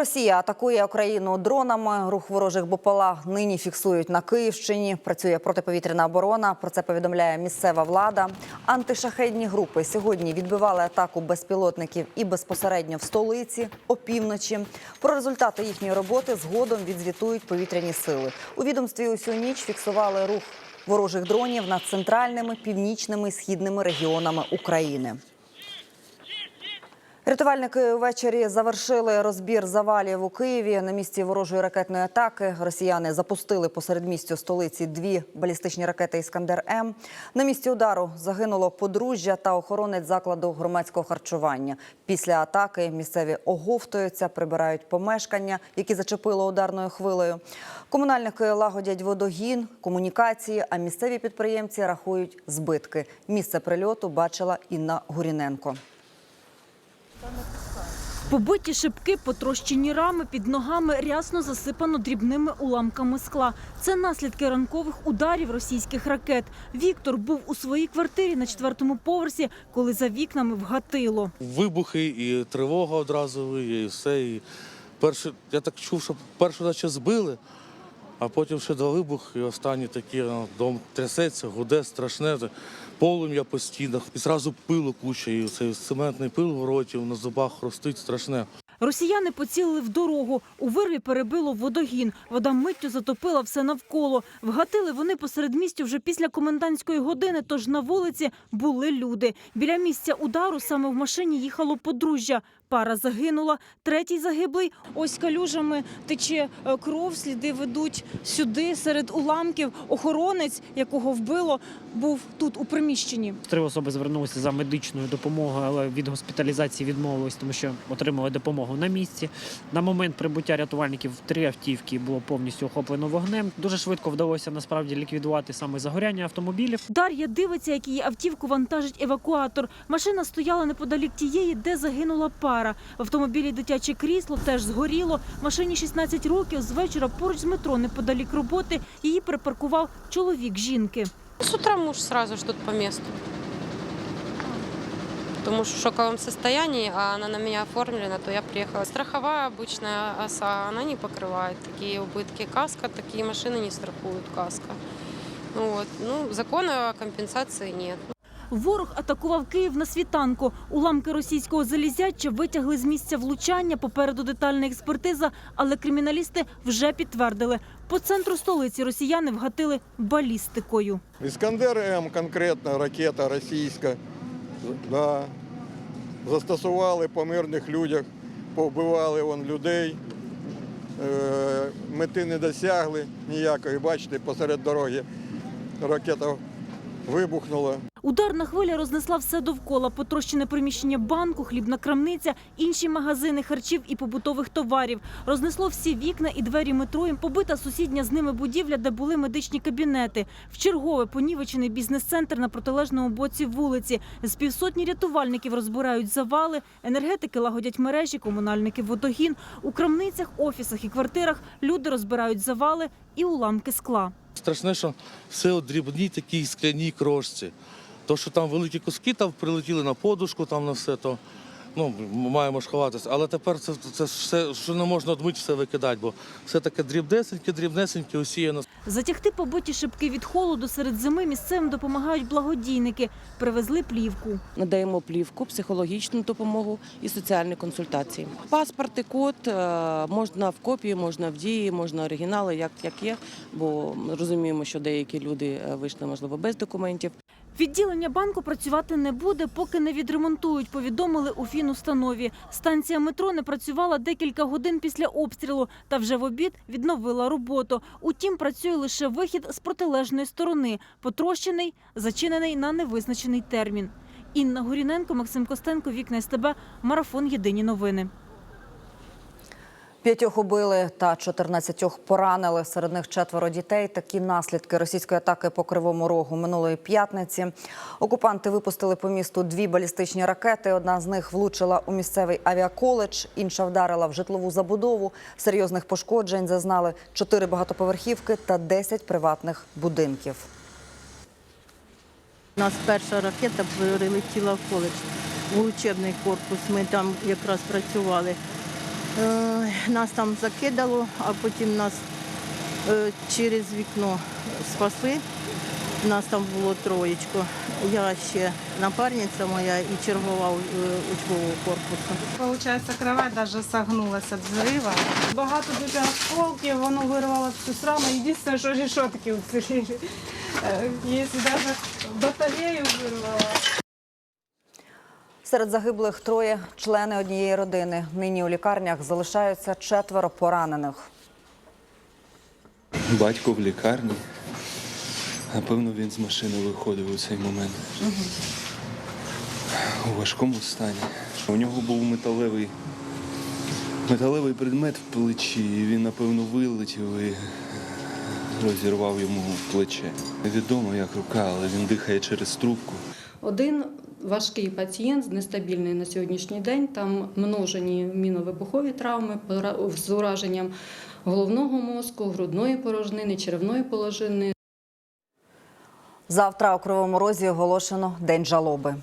Росія атакує Україну дронами. Рух ворожих БПЛА нині фіксують на Київщині. Працює протиповітряна оборона. Про це повідомляє місцева влада. Антишахедні групи сьогодні відбивали атаку безпілотників і безпосередньо в столиці опівночі. Про результати їхньої роботи згодом відзвітують повітряні сили. У відомстві усю ніч фіксували рух ворожих дронів над центральними, північними і східними регіонами України. Рятувальники ввечері завершили розбір завалів у Києві. На місці ворожої ракетної атаки росіяни запустили посеред містю столиці дві балістичні ракети Іскандер М. На місці удару загинуло подружжя та охоронець закладу громадського харчування. Після атаки місцеві оговтуються, прибирають помешкання, які зачепило ударною хвилею. Комунальники лагодять водогін, комунікації, а місцеві підприємці рахують збитки. Місце прильоту бачила Інна Гуріненко. Побиті шибки, потрощені рами, під ногами рясно засипано дрібними уламками скла. Це наслідки ранкових ударів російських ракет. Віктор був у своїй квартирі на четвертому поверсі, коли за вікнами вгатило. Вибухи і тривога одразу, і все. І перше, я так чув, що першу наче збили, а потім ще два вибухи, і останні такі, ну, дом трясеться, гуде, страшне, полум'я по стінах. І зразу пилу куча, і цей цементний пил в роті, на зубах хрустить, страшне. Росіяни поцілили в дорогу. У вирві перебило водогін. Вода миттю затопила все навколо. Вгатили вони посеред містю вже після комендантської години, тож на вулиці були люди. Біля місця удару саме в машині їхало подружжя. Пара загинула, третій загиблий. Ось калюжами тече е, кров, сліди ведуть сюди серед уламків. Охоронець, якого вбило, був тут у приміщенні. Три особи звернулися за медичною допомогою, але від госпіталізації відмовились, тому що отримали допомогу на місці. На момент прибуття рятувальників три автівки було повністю охоплено вогнем. Дуже швидко вдалося насправді ліквідувати саме загоряння автомобілів. Дар'я дивиться, як її автівку вантажить евакуатор. Машина стояла неподалік тієї, де загинула пара В автомобілі дитяче крісло теж згоріло. Машині 16 років. З вечора поруч з метро неподалік роботи її припаркував чоловік жінки. С утра муж сразу ждут по месту. Потому что в шоковом состоянии, а она на меня оформлена, то я приехала. Страховая обычная оса, она не покрывает такие убытки. Каска, такие машины не страхуют каска. Ну Вот. Ну, закона о компенсации нет. Ворог атакував Київ на світанку. Уламки російського залізяча витягли з місця влучання. Попереду детальна експертиза, але криміналісти вже підтвердили. По центру столиці росіяни вгатили балістикою. Іскандер М конкретно ракета російська. Да. Застосували по мирних людях, повбивали вон людей. Е, мети не досягли ніякої. Бачите, посеред дороги ракета вибухнула. Ударна хвиля рознесла все довкола. Потрощене приміщення банку, хлібна крамниця, інші магазини харчів і побутових товарів. Рознесло всі вікна і двері метро. Побита сусідня з ними будівля, де були медичні кабінети. Вчергове понівечений бізнес-центр на протилежному боці вулиці. З півсотні рятувальників розбирають завали. Енергетики лагодять мережі, комунальники водогін. У крамницях, офісах і квартирах люди розбирають завали і уламки скла. Страшне, що все у дрібній такій скляній крошці. То, що там великі куски там прилетіли на подушку, там на все, то ну, маємо ж ховатися. Але тепер це, це все, що не можна одмить все викидати, бо все таке дрібнесеньке, дрібнесеньке, усіяно. Затягти побиті шибки від холоду серед зими місцевим допомагають благодійники. Привезли плівку. надаємо плівку, психологічну допомогу і соціальні консультації. Паспорт і код е, можна в копії, можна в дії, можна оригінали, як, як є, бо ми розуміємо, що деякі люди е, вийшли, можливо, без документів. Відділення банку працювати не буде, поки не відремонтують, повідомили у фінустанові. Станція метро не працювала декілька годин після обстрілу та вже в обід відновила роботу. Утім, працює лише вихід з протилежної сторони, потрощений, зачинений на невизначений термін. Інна Гуріненко, Максим Костенко, Вікна СТБ, Марафон Єдині новини. П'ятьох убили та 14 поранили. Серед них четверо дітей. Такі наслідки російської атаки по Кривому Рогу минулої п'ятниці. Окупанти випустили по місту дві балістичні ракети. Одна з них влучила у місцевий авіаколедж, інша вдарила в житлову забудову. Серйозних пошкоджень зазнали чотири багатоповерхівки та 10 приватних будинків. У нас перша ракета прилетіла в коледж, в учебний корпус. Ми там якраз працювали. Е, Нас там закидало, а потім нас е, через вікно спасли. Нас там було троєчко. Я ще напарниця моя і чергував е, учбового корпусу. Получається, кровать даже согнулася від взрива. Багато дуже осколків, воно вирвало всю сраму. Єдине, що решетки уціліли. Якщо навіть батарею вирвало. Серед загиблих троє члени однієї родини. Нині у лікарнях залишаються четверо поранених. Батько в лікарні. Напевно, він з машини виходив у цей момент. У важкому стані. У нього був металевий, металевий предмет в плечі, і він, напевно, вилетів і розірвав йому плече. Невідомо, як рука, але він дихає через трубку. Один важкий пацієнт, нестабільний на сьогоднішній день. Там множені міновибухові травми з ураженням головного мозку, грудної порожнини, черевної порожнини. Завтра у Кривому Розі оголошено День жалоби.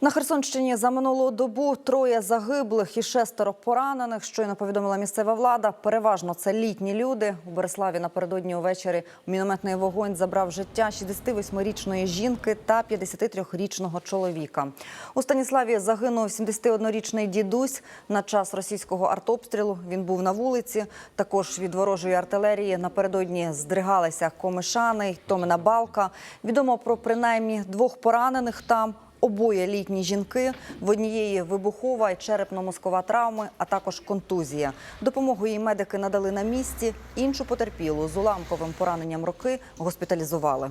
На Херсонщині за минулу добу троє загиблих і шестеро поранених. Щойно повідомила місцева влада. Переважно це літні люди. У Береславі напередодні увечері мінометний вогонь забрав життя 68-річної жінки та 53-річного чоловіка. У Станіславі загинув 71-річний дідусь. На час російського артобстрілу він був на вулиці. Також від ворожої артилерії напередодні здригалися комишани, й Томина балка. Відомо про принаймні двох поранених там. Обоє літні жінки в однієї вибухова і черепно-мозкова травми, а також контузія. Допомогу їй медики надали на місці. Іншу потерпілу з уламковим пораненням руки госпіталізували.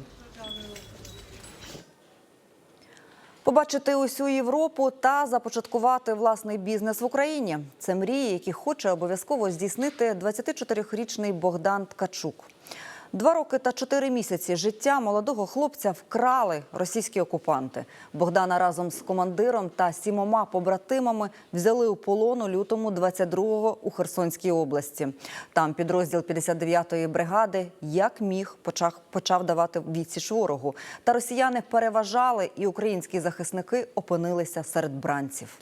Побачити усю Європу та започаткувати власний бізнес в Україні. Це мрії, які хоче обов'язково здійснити 24-річний Богдан Ткачук. Два роки та чотири місяці життя молодого хлопця вкрали російські окупанти. Богдана разом з командиром та сімома побратимами взяли у полон у лютому 22-го у Херсонській області. Там підрозділ 59-ї бригади як міг почав, почав давати відсіч ворогу. Та росіяни переважали, і українські захисники опинилися серед бранців.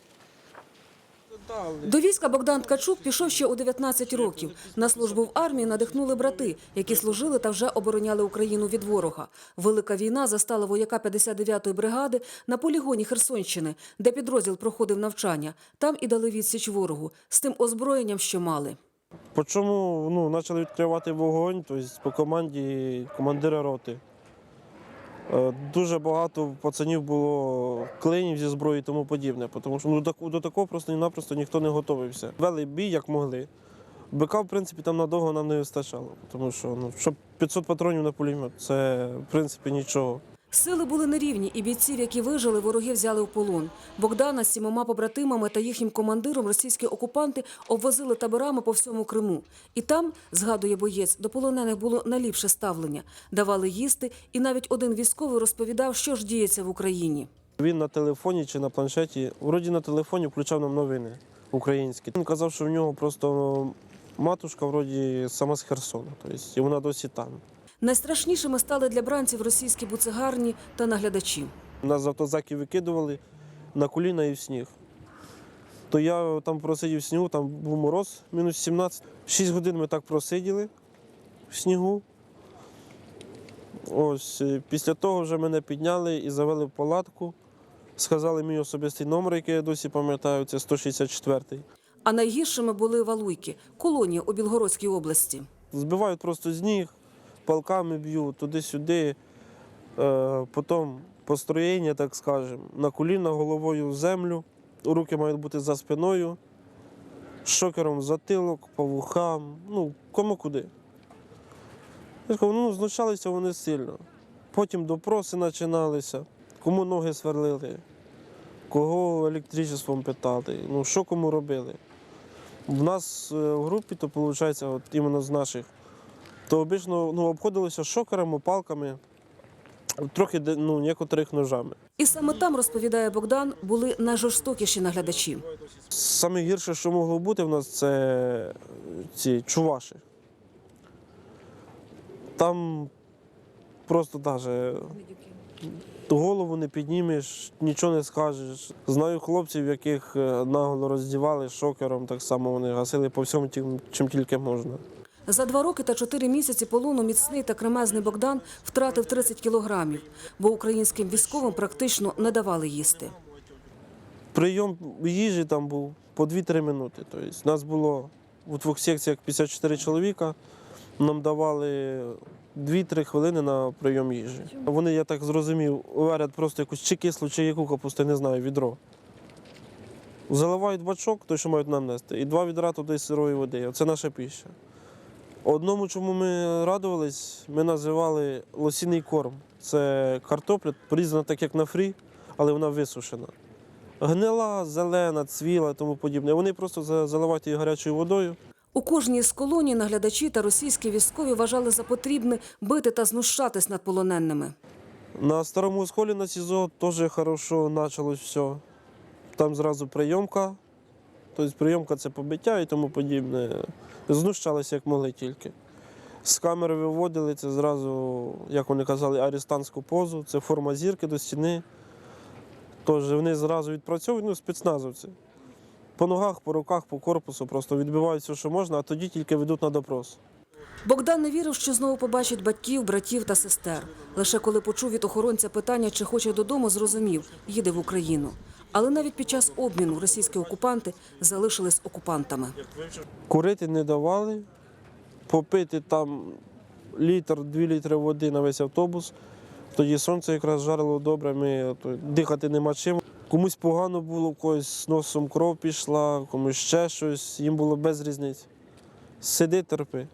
До війська Богдан Ткачук пішов ще у 19 років. На службу в армії надихнули брати, які служили та вже обороняли Україну від ворога. Велика війна застала вояка 59-ї бригади на полігоні Херсонщини, де підрозділ проходив навчання. Там і дали відсіч ворогу з тим озброєнням, що мали. По чому ну, почали відкривати вогонь, тобто по команді командира роти. Е, Дуже багато пацанів було клинів зі зброї і тому подібне, тому що ну, до, такого просто-напросто ніхто не готовився. Вели бій як могли. БК, в принципі, там надовго нам не вистачало, тому що ну, щоб 500 патронів на пулемет, це в принципі нічого. Сили були нерівні, і бійців, які вижили, вороги взяли в полон. Богдана з сімома побратимами та їхнім командиром російські окупанти обвозили таборами по всьому Криму. І там, згадує боєць, до полонених було наліпше ставлення. Давали їсти, і навіть один військовий розповідав, що ж діється в Україні. Він на телефоні чи на планшеті, вроді на телефоні включав нам новини українські. Він казав, що в нього просто матушка вроді сама з Херсону, тобто і вона досі там. Найстрашнішими стали для бранців російські буцегарні та наглядачі. Нас з автозаків викидували на коліна і в сніг. То я там просидів в снігу, там був мороз, мінус 17. Шість годин ми так просиділи в снігу. Ось е, після того вже мене підняли і завели в палатку. Сказали мій особистий номер, який я досі пам'ятаю, це 164-й. А найгіршими були валуйки, колонія у Білгородській області. Збивають просто з ніг, палками б'ють туди-сюди. Е, потім построєння, так скажемо, на коліна головою в землю, руки мають бути за спиною, шокером в затилок, по вухам, ну, кому куди. Я кажу, ну, знущалися вони сильно. Потім допроси починалися, кому ноги сверлили, кого електричеством питали, ну що кому робили. В нас е, в групі, то виходить, от іменно з наших, то обично ну, обходилося шокерами, палками, трохи ну, некоторих ножами. І саме там, розповідає Богдан, були найжорстокіші наглядачі. Саме гірше, що могло бути в нас, це ці чуваші. Там просто навіть голову не піднімеш, нічого не скажеш. Знаю хлопців, яких е, нагло роздівали шокером, так само вони гасили по всьому, чим тільки можна. За два роки та чотири місяці полону міцний та кремезний Богдан втратив 30 кілограмів, бо українським військовим практично не давали їсти. Прийом їжі там був по 2-3 минути. Тобто нас було у двох секціях 54 чоловіка. Нам давали 2-3 хвилини на прийом їжі. Вони, я так зрозумів, варять просто якусь чи кислу, чи яку капусту, не знаю, відро. Заливають бачок, той, що мають нам нести, і два відра туди сирої води. Це наша піща. Одному, чому ми радувались, ми називали лосіний корм. Це картопля, порізана так, як на фрі, але вона висушена. Гнила, зелена, цвіла і тому подібне. Вони просто заливають її гарячою водою. У кожній з колоній наглядачі та російські військові вважали за потрібне бити та знущатись над полоненими. На старому схолі на СІЗО теж хорошо почалось все. Там зразу прийомка. Тобто прийомка це побиття і тому подібне. Знущалися як могли тільки. З камери виводили це зразу, як вони казали, арестантську позу. Це форма зірки до стіни. Тож вони зразу відпрацьовують, ну, спецназовці. По ногах, по руках, по корпусу просто відбивають все, що можна, а тоді тільки ведуть на допрос. Богдан не вірив, що знову побачить батьків, братів та сестер. Лише коли почув від охоронця питання, чи хоче додому, зрозумів – їде в Україну. Але навіть під час обміну російські окупанти залишились окупантами. Курити не давали, попити там літр-дві літри води на весь автобус. Тоді сонце якраз жарило добре, ми дихати нема чим. Комусь погано було, когось з носом кров пішла, комусь ще щось, їм було без різниці. Сиди, терпи,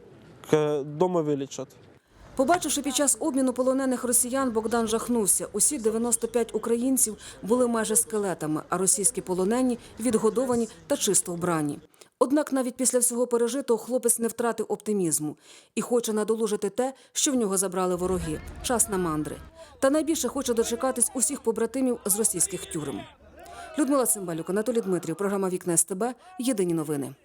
дома вилічать. Побачивши під час обміну полонених росіян, Богдан жахнувся. Усі 95 українців були майже скелетами, а російські полонені відгодовані та чисто вбрані. Однак навіть після всього пережитого хлопець не втратив оптимізму і хоче надолужити те, що в нього забрали вороги – час на мандри. Та найбільше хоче дочекатись усіх побратимів з російських тюрем. Людмила Цимбалюк, Анатолій Дмитрів, програма «Вікна СТБ», Єдині новини.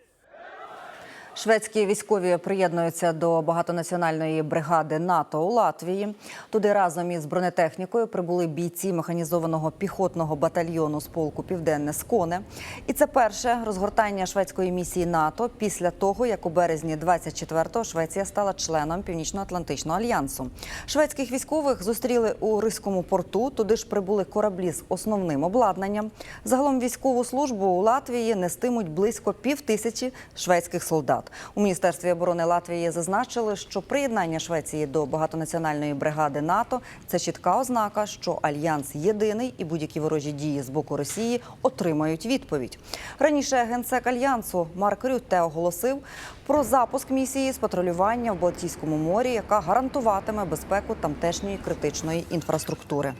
Шведські військові приєднуються до багатонаціональної бригади НАТО у Латвії. Туди разом із бронетехнікою прибули бійці механізованого піхотного батальйону з полку Південне Сконе. І це перше розгортання шведської місії НАТО після того, як у березні 24-го Швеція стала членом Північно-Атлантичного альянсу. Шведських військових зустріли у Ризькому порту. Туди ж прибули кораблі з основним обладнанням. Загалом військову службу у Латвії нестимуть близько пів тисячі шведських солдат. У міністерстві оборони Латвії зазначили, що приєднання Швеції до багатонаціональної бригади НАТО це чітка ознака, що альянс єдиний і будь-які ворожі дії з боку Росії отримають відповідь. Раніше генсек альянсу Марк Рютте оголосив про запуск місії з патрулювання в Балтійському морі, яка гарантуватиме безпеку тамтешньої критичної інфраструктури.